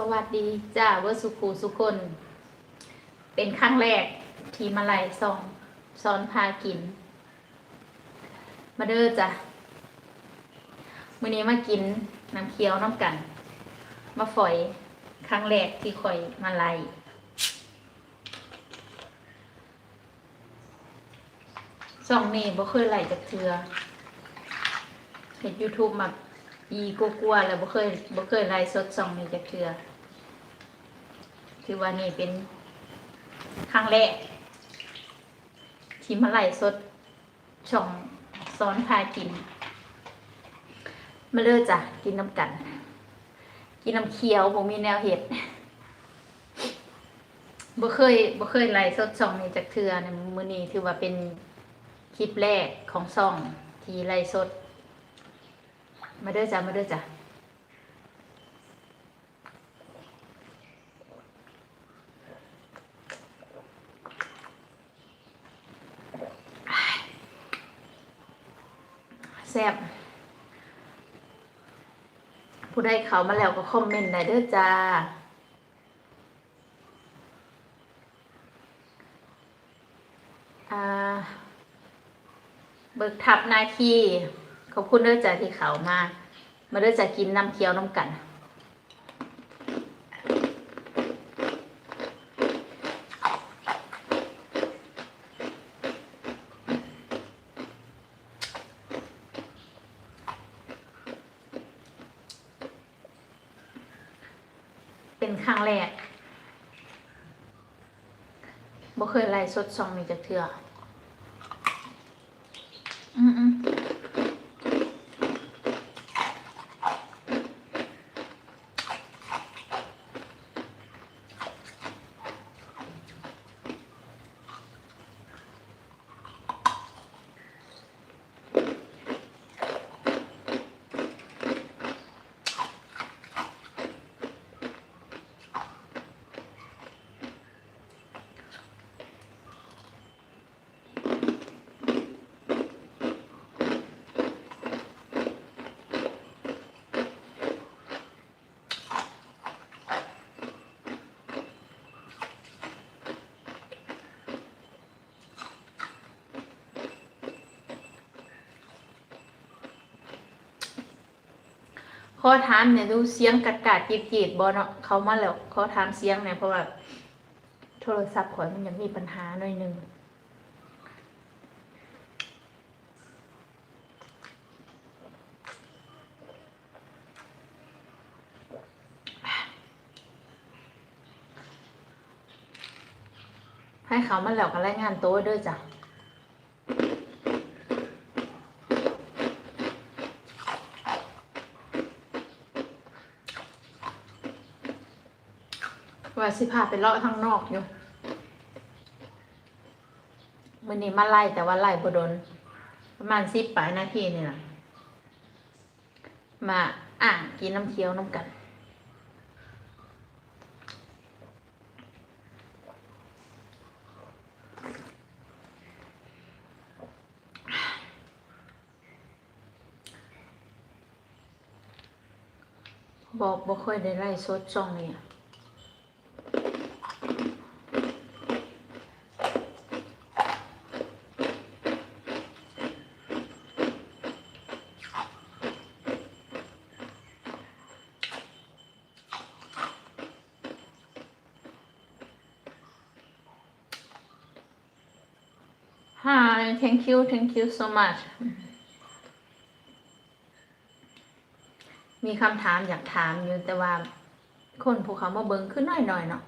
สวัสดีจ้าเวอร์สุขูสุคน เป็นครั้งแรกทีมาไล่ซองซ้อนพากิน มาเด้อจ้ะมื้อนี้มากินน้ำเคี้ยวน้ำกัน มาฝอยครั้งแรกที่คอยมาไล่ซองนี้บ่เคยไล่จากเทือเห็น YouTube มา อีกลัวๆแล้วบ่เคยบ่เคยไล่สดซองนี้จากเทือถือว่านี่เป็นครั้งแรกที่มาไล่สดช่องซ้อนพากิน มาเลิศจ้ะกินน้ำกัน กินน้ำเคี้ยวผมมีแนวเห็ดบ่เคยบ่เคยไล่สดช่องนี้จากเทือในมือนี้ถือว่าเป็นคลิปแรกของช่องที่ไล่สด มาเด้อจ้ะมาเด้อจ้ะแซ่บผู้ใดเขามาแล้วก็คอมเมนต์ได้เด้อจ้าอ่าเบิกทับนาคี ขอบคุณเด้อจ้าที่เขามา มาเด้อจ้ากินน้ำเคี้ยวน้ำกันเป็นครั้งแรกบ่เคยไล่สดซองนี้จากเทืออื ขอถามเนี่ยดูเสียงกัดกาดจีบจีบบอเนาะเขามาแล้วขอถามเสียงเนี่ยเพราะว่าโทรศัพท์ข่อยมันยังมีปัญหาหน่อยหนึงให้เขามาแล้วก็รายงานโต๊ะด้อจ้ะ ว่าสิพาไปเลาะข้างนอกอยู่วันนี้มาไล่แต่ว่าไล่บดน ประมาณสิบปลายนาทีนี่แหละมาอ่างกินน้ำเคี้ยวน้ำกันบอกบ่ค่อยได้ไล่สดช่องนี้ Hi, thank you, thank you so much. มีคำถามอยากถามอยู่แต่ว่าคนภูเขามาเบิงขึ้นหน่อยหน่อยๆเนาะ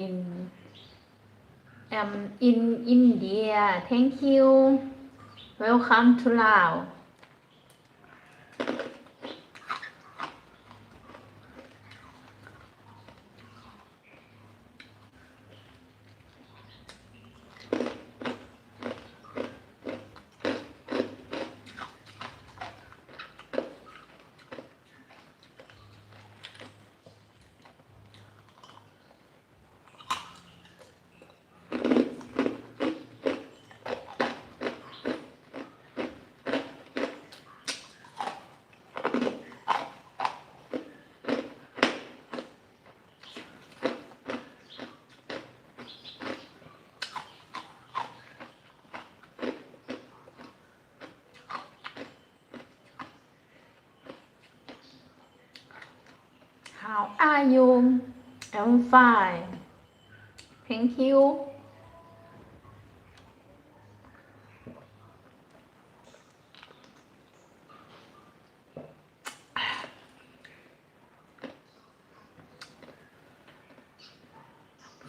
in am in India. Thank you. Welcome to Laos are you I'm fine Thank you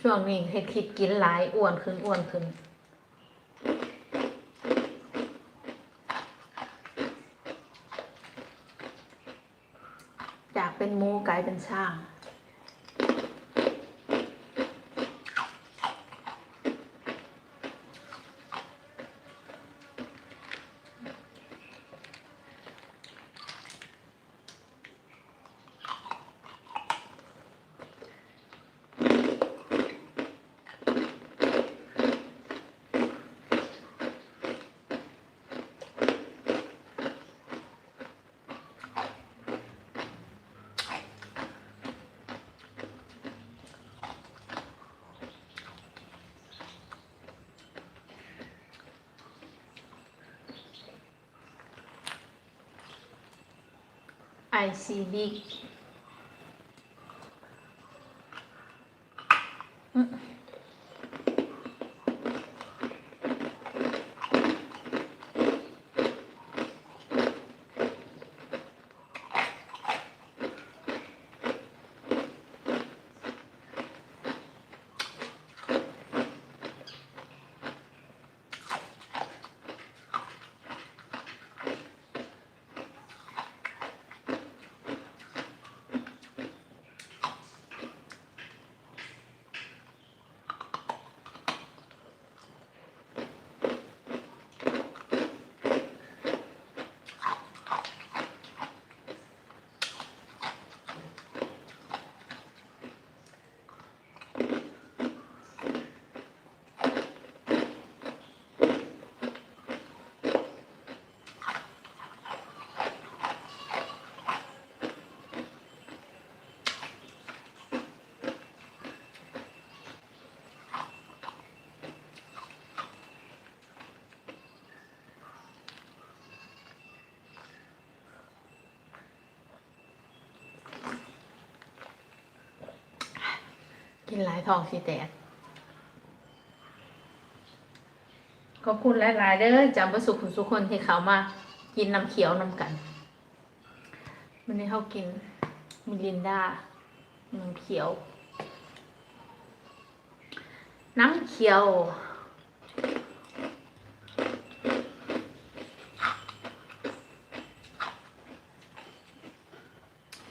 ช่วงนี้เฮ็ดคิดกินหลายอ้วนขึ้นอ้วนขึ้น จากเป็นห มู I see big กินหลายทองสีแตก ขอบคุณหลายๆเด้อจำประสุขุณสุกคนที่เขามา กินน้ำเขียวน้ำกันวันนี้เขากินมิลินดา น้ำเขียว น้ำเขียว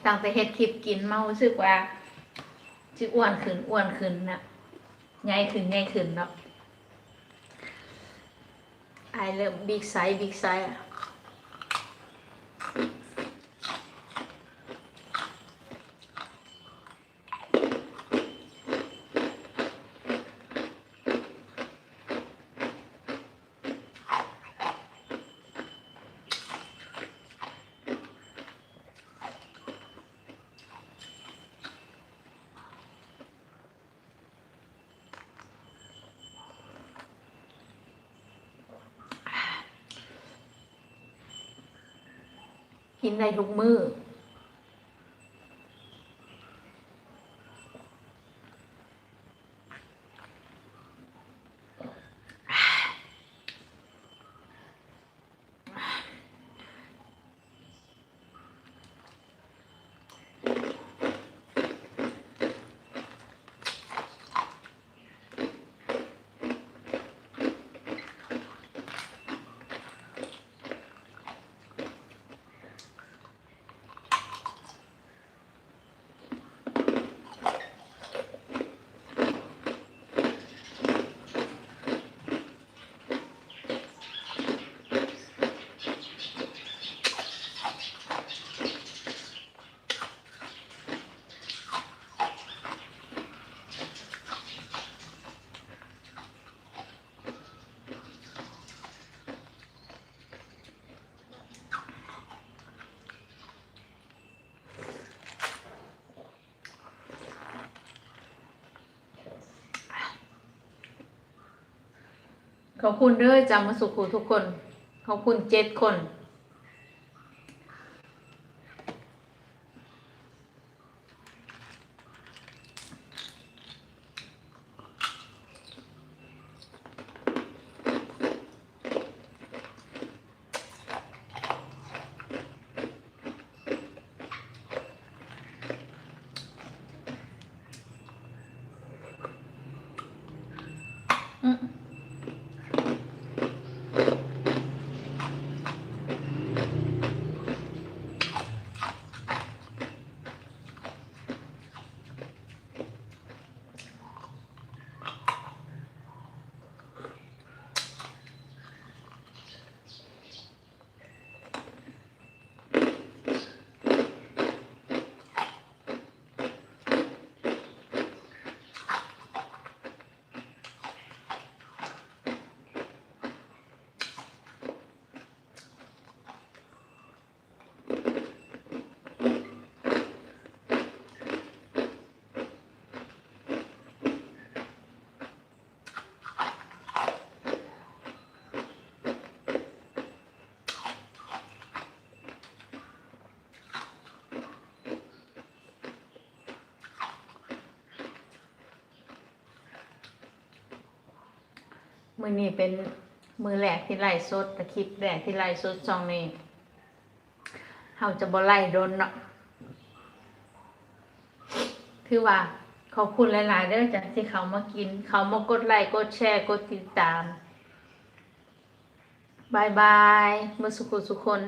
ตั้งแต่เฮ็ดคลิปกินเมาสึกว่า สิอ้วนขึ้นอ้วนขึ้นนะใหญ่ขึ้นใหญ่ขึ้นเนาะไอเริ่มบิ๊กไซส์บิ๊กไซส์อะ กินได้ทุกมื้อ ขอบคุณเด้อจำมาสุขูทุกคน ขอบคุณเจ็ดคน ข มือนี้เป็นมือแรกที่ไล่สดตะคลิปแรกที่ไล่สดซองนี้เขาจะบ่ไล่โดนเนาะคือว่าขอบคุณหลายๆเด้อจากที่เขามากิน เขามากดไลค์กดแชร์กดติดตามบายบายเมื่อสุขุสุขคน